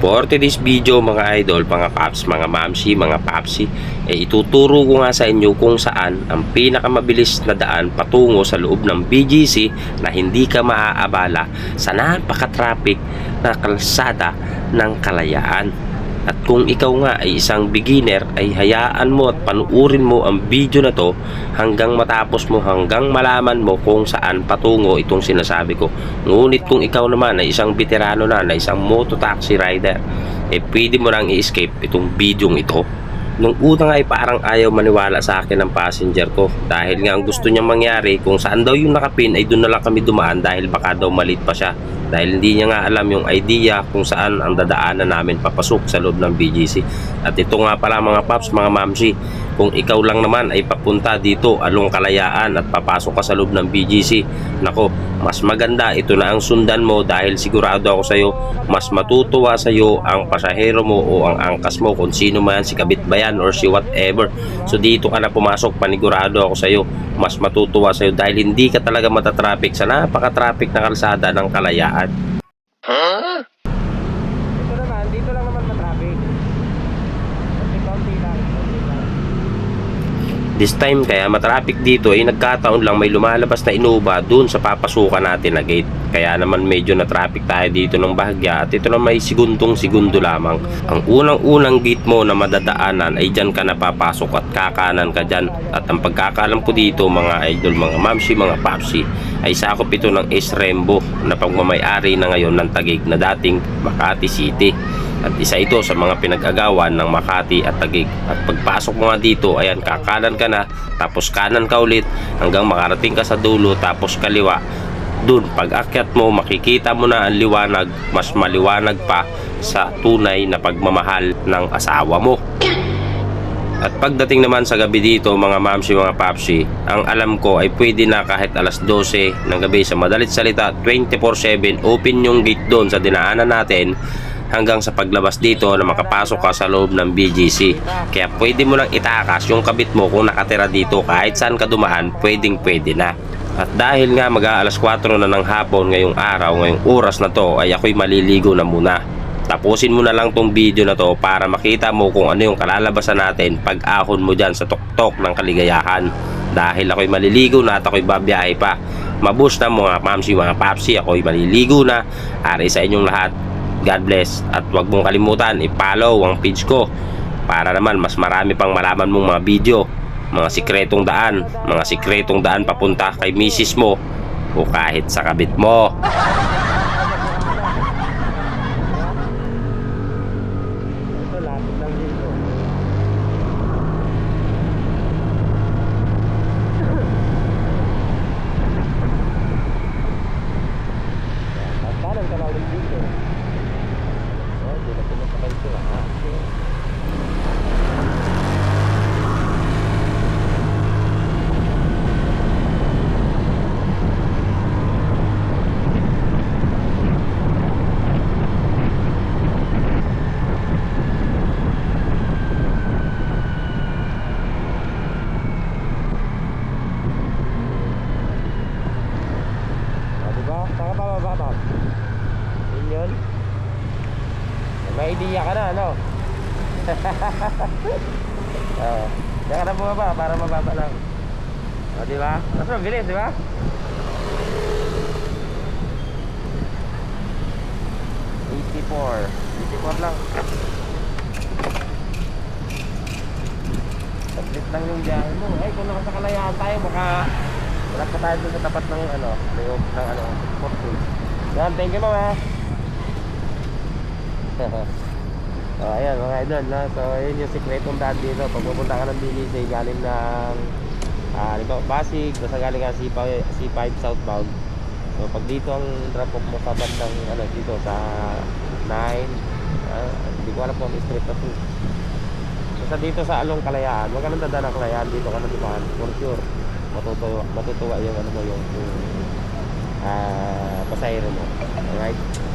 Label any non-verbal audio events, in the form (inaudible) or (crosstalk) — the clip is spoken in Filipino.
For today's video mga idol, mga paps, mga mamsi, mga papsi, eh, ituturo ko nga sa inyo kung saan ang pinakamabilis na daan patungo sa loob ng BGC na hindi ka maaabala sa napaka-traffic na kalsada ng kalayaan. At kung ikaw nga ay isang beginner ay hayaan mo at panuurin mo ang video na to hanggang matapos mo hanggang malaman mo kung saan patungo itong sinasabi ko. Ngunit kung ikaw naman ay isang veterano na na isang mototaxi rider eh pwede mo nang i-escape itong video ito. Nung una ay parang ayaw maniwala sa akin ng passenger ko dahil nga ang gusto niyang mangyari kung saan daw yung nakapin ay doon na lang kami dumaan dahil baka daw malit pa siya dahil hindi niya nga alam yung idea kung saan ang dadaanan namin papasok sa loob ng BGC. At ito nga pala mga paps, mga mamsi, kung ikaw lang naman ay papunta dito along kalayaan at papasok ka sa loob ng BGC, nako, mas maganda ito na ang sundan mo dahil sigurado ako sa iyo, mas matutuwa sa iyo ang pasahero mo o ang angkas mo kung sino man si kabit bayan or si whatever. So dito ka na pumasok, panigurado ako sa iyo, mas matutuwa sa iyo dahil hindi ka talaga matatraffic sa napaka-traffic na kalsada ng kalayaan. Dito naman, dito lang naman matraffic. Kasi kaunti lang, kaunti lang. This time kaya matraffic dito ay nagkataon lang may lumalabas na inuba dun sa papasukan natin na gate. Kaya naman medyo na traffic tayo dito ng bahagya at ito na may sigundong segundo lamang. Ang unang-unang gate mo na madadaanan ay dyan ka napapasok at kakanan ka dyan. At ang pagkakalam ko dito mga idol, mga mamsi, mga papsi ay sakop ito ng Ace Rembo na pagmamayari na ngayon ng Tagig na dating Makati City. At isa ito sa mga pinag-agawan ng Makati at Tagig. At pagpasok mo nga dito, ayan, kakanan ka na, tapos kanan ka ulit hanggang makarating ka sa dulo, tapos kaliwa. Dun, pag akyat mo, makikita mo na ang liwanag, mas maliwanag pa sa tunay na pagmamahal ng asawa mo. At pagdating naman sa gabi dito mga mamsi mga papsi, ang alam ko ay pwede na kahit alas 12 ng gabi sa madalit salita 24-7 open yung gate doon sa dinaanan natin hanggang sa paglabas dito na makapasok ka sa loob ng BGC. Kaya pwede mo nang itakas yung kabit mo kung nakatira dito kahit saan ka dumaan, pwedeng pwede na. At dahil nga mag alas 4 na ng hapon ngayong araw, ngayong oras na to ay ako'y maliligo na muna. Tapusin mo na lang tong video na to para makita mo kung ano yung kalalabasan natin pag ahon mo dyan sa tuktok ng kaligayahan. Dahil ako'y maliligo na at ako'y babiyahe pa. Mabus na mga mamsi, mga papsi, ako'y maliligo na. Ari sa inyong lahat. God bless. At huwag mong kalimutan, i-follow ang page ko para naman mas marami pang malaman mong mga video. Mga sikretong daan, mga sikretong daan papunta kay misis mo o kahit sa kabit mo. Ito, lapit lang dito. Kanan ka lang dito. Oh, hindi na pinasakay ito. Ah, okay. Ah, diba? Saka pa baba, ma'am? Yun yun? May idea ka na, ano? (laughs) Oo. Diyan ka na bumaba para mababa lang. O, diba? Mas mabilis, diba? Eighty-four. Eighty-four lang. Saglit lang yung biyahe mo. Ay, kung nakasa kalayaan tayo, baka wala pa tayo sa tapat ng ano, ng, ng ano, fortune. Yan, thank you mama. (laughs) oh, ayan mga idol, no? so yun yung sikretong daan dito. Pag pupunta ka ng BGC, galing ng ah, uh, Pasig, basta galing ka C5, C5 southbound. So pag dito ang drop off mo sa bandang ano, dito sa 9, ah, hindi ko alam kung street na to. Basta dito sa Along Kalayaan, huwag ka nang dadaan ng Kalayaan, dito ka na dumaan, for sure matutuwa, matutuwa yung ano mo yung, yung ah pasahero mo. Alright?